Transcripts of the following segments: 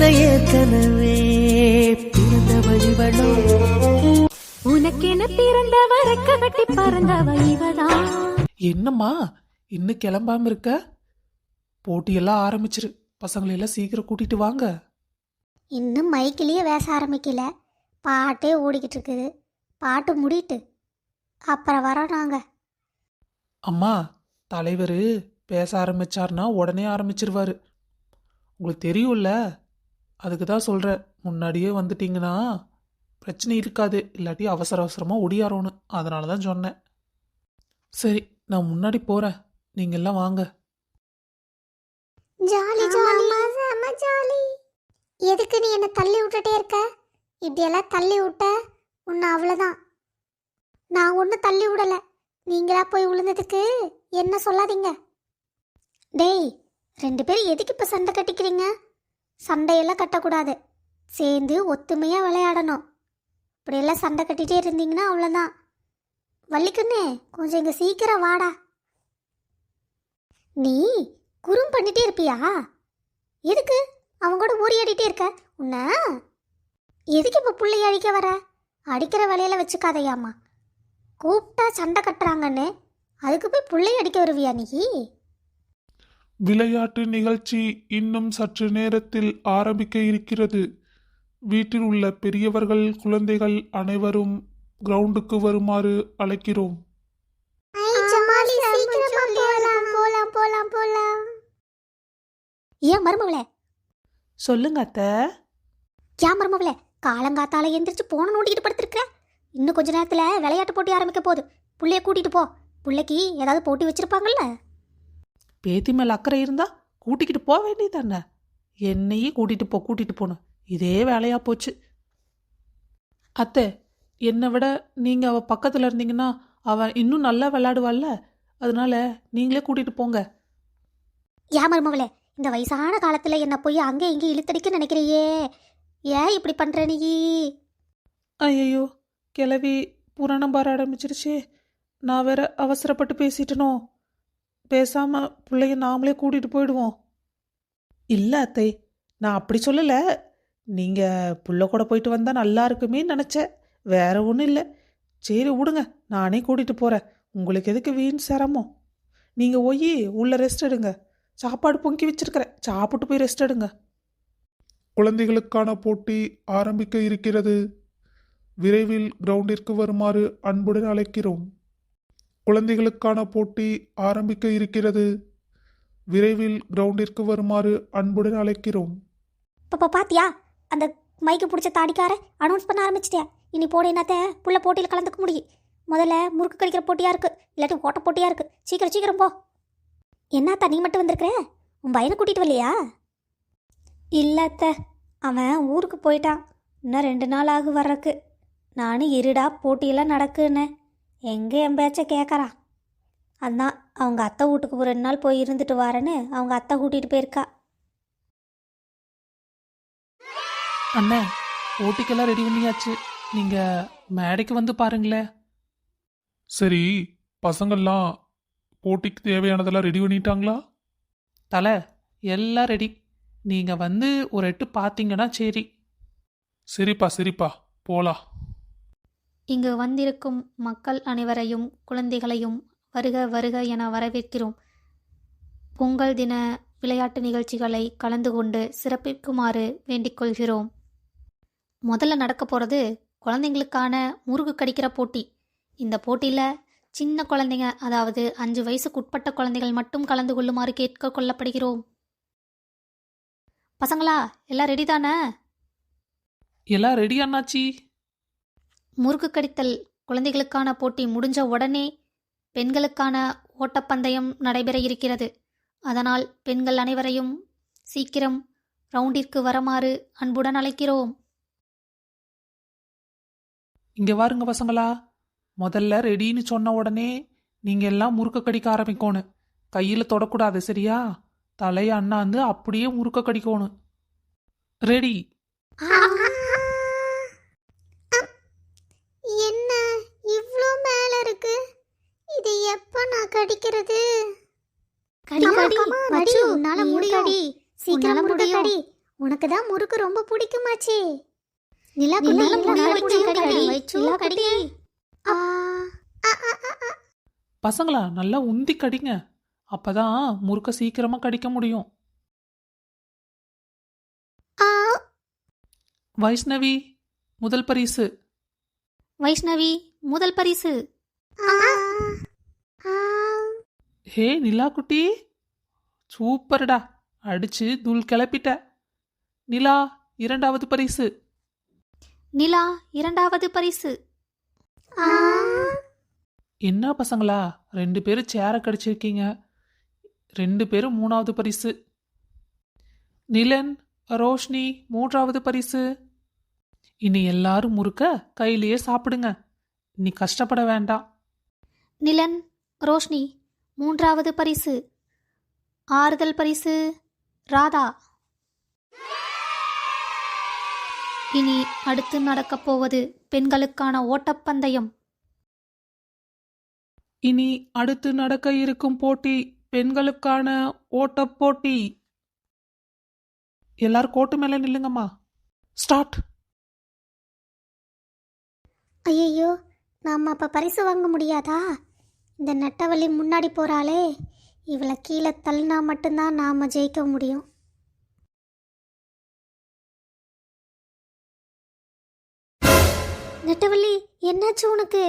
என ஏற்கனவே பிறந்த வழிவளோ உனக்கென பிறந்தவ ரெக்க கட்டி பறந்தவ இவதான் என்னம்மா இன்னும் கிளம்பாம இருக்க? போட்டியெல்லாம் ஆரம்பிச்சிரு. பசங்களை எல்லாம் சீக்கிரம் கூட்டிட்டு வாங்க. இன்னும் மைக்கிலேயே பேச ஆரம்பிக்கல. பாட்டே ஓடிக்கிட்டு இருக்குது. பாட்டு முடிட்டு. அப்புறம் வரோம் நாங்கள் அம்மா தலைவர் பேச ஆரம்பிச்சார்னா உடனே ஆரம்பிச்சிருவாரு. உங்களுக்கு தெரியும்ல அதுக்கு தான் சொல்கிறேன் முன்னாடியே வந்துட்டீங்கன்னா பிரச்சனை இருக்காது. இல்லாட்டி அவசர அவசரமாக ஒடியாரோன்னு. அதனால தான் சொன்னேன். சரி நான் முன்னாடி போகிறேன் நீங்கள் எல்லாம் வாங்க. Jolly jolly. செம ஜாலி. எதுக்கு நீ என்னை தள்ளி விட்டுட்டே இருக்க? இப்படியெல்லாம் தள்ளி விட்ட உன்னை அவ்வளோதான் நான் ஒன்றும் தள்ளி விடலை. நீங்களா போய் விழுந்ததுக்கு என்ன சொல்லாதீங்க. டேய் ரெண்டு பேரும் எதுக்கு இப்போ சண்டை கட்டிக்கிறீங்க? சண்டையெல்லாம் கட்டக்கூடாது. சேர்ந்து ஒத்துமையாக விளையாடணும். இப்படியெல்லாம் சண்டை கட்டிகிட்டே இருந்தீங்கன்னா அவ்வளோதான் வள்ளிக்கண்ணே கொஞ்சம் இங்கே சீக்கிரம் வாடா. நீ குறும் பண்ணிட்டே இருப்பியா? எதுக்கு? அவங்க கூட ஊறியாடிட்டே இருக்க. உன்ன? எதுக்கு இப்போ பிள்ளைய அழிக்க வர? அடிக்கிற வேலையில வச்சுக்காதையாம்மா. கூப்பிட்டா சண்டை கட்டுறாங்கன்னு. அதுக்கு போய் பிள்ளைய அடிக்க வருவியா நீ? விளையாட்டு நிகழ்ச்சி இன்னும் சற்று நேரத்தில் ஆரம்பிக்க இருக்கிறது. வீட்டில் உள்ள பெரியவர்கள் குழந்தைகள் அனைவரும் கிரவுண்டுக்கு வருமாறு அழைக்கிறோம். ஏன் மருமவளே சொல்லுங்க அத்தை. ஏன் மருமவளே காலங்காத்தால எந்திரிச்சு போன நோண்டிக்கிட்டு படுத்திருக்கிற? இன்னும் கொஞ்ச நேரத்துல விளையாட்டு போட்டி ஆரம்பிக்க போகுது. புள்ளைய கூட்டிட்டு போ. புள்ளைக்கு ஏதாவது போட்டி வச்சிருப்பாங்கல்ல? பேத்தி மேல அக்கறை இருந்தா கூட்டிக்கிட்டு போக வேண்டியதானே என்னையும் கூட்டிட்டு போ கூட்டிட்டு போகணும் இதே வேலையா போச்சு. அத்தை என்னை விட நீங்க அவ பக்கத்துல இருந்தீங்கன்னா அவன் இன்னும் நல்லா விளையாடுவாள்ல? அதனால நீங்களே கூட்டிட்டு போங்க. ஏன் மருமகளே இந்த வயசான காலத்துல என்ன போய் அங்கே இங்கே இழுத்தடிக்க நினைக்கிறியே? ஏன் இப்படி பண்ற நீ? ஐயோ கிளவி புராணம் பார ஆரம்பிச்சிருச்சே. நான் வேற அவசரப்பட்டு பேசிட்டனோ? பேசாம பிள்ளைய நாமளே கூட்டிட்டு போயிடுவோம். இல்லை அத்தை நான் அப்படி சொல்லல. நீங்க புள்ள கூட போயிட்டு வந்தா நல்லா இருக்குமே நினைச்சேன். வேற ஒன்றும் இல்லை. சரி விடுங்க நானே கூட்டிட்டு போறேன். உங்களுக்கு எதுக்கு வீண் சிரமம்? நீங்க போய் உள்ள ரெஸ்ட் எடுங்க. சாப்பாடு பொங்கி வச்சிருக்கிறேன். சாப்பிட்டு போய் ரெஸ்ட் எடுங்க. குழந்தைகளுக்கான போட்டி ஆரம்பிக்க இருக்கிறது. விரைவில் கிரவுண்டிற்கு வருமாறு அன்புடன் அழைக்கிறோம். குழந்தைகளுக்கான போட்டி ஆரம்பிக்க இருக்கிறது. விரைவில் கிரவுண்டிற்கு வருமாறு அன்புடன் அழைக்கிறோம். பாப்பா பாத்தியா? அந்த மைக்கு பிடிச்ச தாடிக்கார அனௌன்ஸ் பண்ண ஆரம்பிச்சிட்டியா? இனி போட என்னத்த புள்ள போட்டியில் கலந்துக்க முடியும். முதல்ல முறுக்கு கடிக்கிற போட்டியா இருக்கு இல்லாட்டி ஓட்ட போட்டியா இருக்கு. சீக்கிரம் சீக்கிரம் போ. என்ன நீ மட்டும் வந்திருக்கிற? உன் பையனை கூட்டிட்டு வரலையா? இல்லத்த அவன் ஊருக்கு போயிட்டான். இன்னும் ரெண்டு நாள் ஆகு வர்றக்கு நானும் இருடா போட்டியெல்லாம் நடக்குன்னு. எங்கே என் பேச்ச கேட்குறான் அதான் அவங்க அத்தை வீட்டுக்கு ஒரு ரெண்டு நாள் போய் இருந்துட்டு வரேன்னு அவங்க அத்தை கூட்டிகிட்டு போயிருக்கா. அண்ணே போட்டிக்கெல்லாம் ரெடி பண்ணியாச்சு. நீங்க மேடைக்கு வந்து பாருங்களேன். சரி பசங்கள்லாம் போட்டிக்கு தேவையானதெல்லாம் ரெடி பண்ணிட்டாங்களா? தலை எல்லாம் ரெடி நீங்க வந்து ஒரு எட்டு பார்த்தீங்கன்னா சரி. சரிப்பா சரிப்பா. போலாம். இங்கு வந்திருக்கும் மக்கள் அனைவரையும் குழந்தைகளையும் வருக வருக என வரவேற்கிறோம். பொங்கல் தின விளையாட்டு நிகழ்ச்சிகளை கலந்து கொண்டு சிறப்பிக்குமாறு வேண்டிக் கொள்கிறோம். முதல்ல நடக்க போகிறது குழந்தைங்களுக்கான முருகு கடிக்கிற போட்டி. இந்த போட்டியில் சின்ன குழந்தைங்க அதாவது அஞ்சு வயசுக்கு உட்பட்ட குழந்தைகள் மட்டும் கலந்து கொள்ளுமாறு கேட்க கொள்ளப்படுகிறோம். பசங்களா எல்லாம் ரெடி தானே? எல்லாம் ரெடி அண்ணாச்சி. முறுக்கு கடித்தல் குழந்தைகளுக்கான போட்டி முடிஞ்ச உடனே பெண்களுக்கான ஓட்டப்பந்தயம் நடைபெற இருக்கிறது. அதனால் பெண்கள் அனைவரையும் சீக்கிரம் ரவுண்டிற்கு வருமாறு அன்புடன் அழைக்கிறோம். இங்க வாருங்க பசங்களா முதல்ல ரெடின்னு சொன்ன உடனே நீங்க எல்லாம் முறுக்க கடிக்க ஆரம்பிக்கணும். கையில தொடக்கூடாது சரியா? தலைய அண்ணாந்து அப்படியே முறுக்க கடிக்கணும் ரெடி என்ன இவ்ளோ மேல இருக்கு இது எப்ப நான் கடிக்கிறது. கடி கடி. மச்சு உன்னால முடியும் சீக்கிரம் முறுக்கு கடி. உனக்கு தான் முறுக்கு ரொம்ப பிடிக்குமாச்சே. நிலா கடி, கடி. பசங்களா நல்லா உந்தி கடிங்க. அப்பதான் முறுக்க சீக்கிரமா கடிக்க முடியும். ஆ, வைஷ்ணவி முதல் பரிசு. வைஷ்ணவி முதல் பரிசு. ஹே நிலா குட்டி சூப்பர்டா. அடிச்சு தூள் கிளப்பிட்ட. நிலா இரண்டாவது பரிசு. நிலா இரண்டாவது பரிசு. என்ன பசங்களா? ரெண்டு பேரும் சேரை கடிச்சிருக்கீங்க. ரெண்டு பேரும் மூணாவது பரிசு. நிலன் ரோஷினி மூன்றாவது பரிசு. இனி எல்லாரும் முறுக்க கையிலேயே சாப்பிடுங்க. நீ கஷ்டப்பட வேண்டாம். நிலன் ரோஷ்னி மூன்றாவது பரிசு. ஆறுதல் பரிசு ராதா. இனி அடுத்து நடக்கப் போவது பெண்களுக்கான ஓட்டப்பந்தயம். இனி அடுத்து நடக்க இருக்கும் போட்டி பெண்களுக்கான ஓட்டப் போட்டி. எல்லாரும் கோட்டு மேல நில்லுங்கம்மா. ஸ்டார்ட். ஐயையோ நாம் அப்போ பரிசு வாங்க முடியாதா? இந்த நெட்டவள்ளி முன்னாடி போகிறாளே இவளை கீழே தள்ளினா மட்டும்தான் நாம் ஜெயிக்க முடியும். நெட்டவள்ளி என்னாச்சு உனக்கு?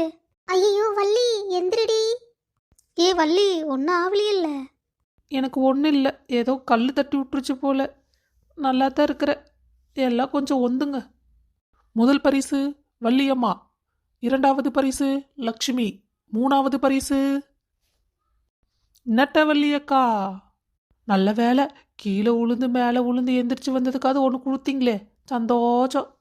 ஐயோ வள்ளி எந்திரடி. ஏ வள்ளி ஒன்றும் ஆவலி இல்லை எனக்கு ஒன்றும் இல்லை. ஏதோ கல் தட்டி விட்டுருச்சு போல. நல்லா தான் இருக்கிற. எல்லாம் கொஞ்சம் ஒந்துங்க. முதல் பரிசு வள்ளியம்மா. இரண்டாவது பரிசு லக்ஷ்மி. மூணாவது பரிசு. நட்டவள்ளியக்கா நல்ல வேலை கீழே உளுந்து மேலே உளுந்து எந்திரிச்சு வந்ததுக்காவது ஒன்று கொடுத்தீங்களே. சந்தோஷம்.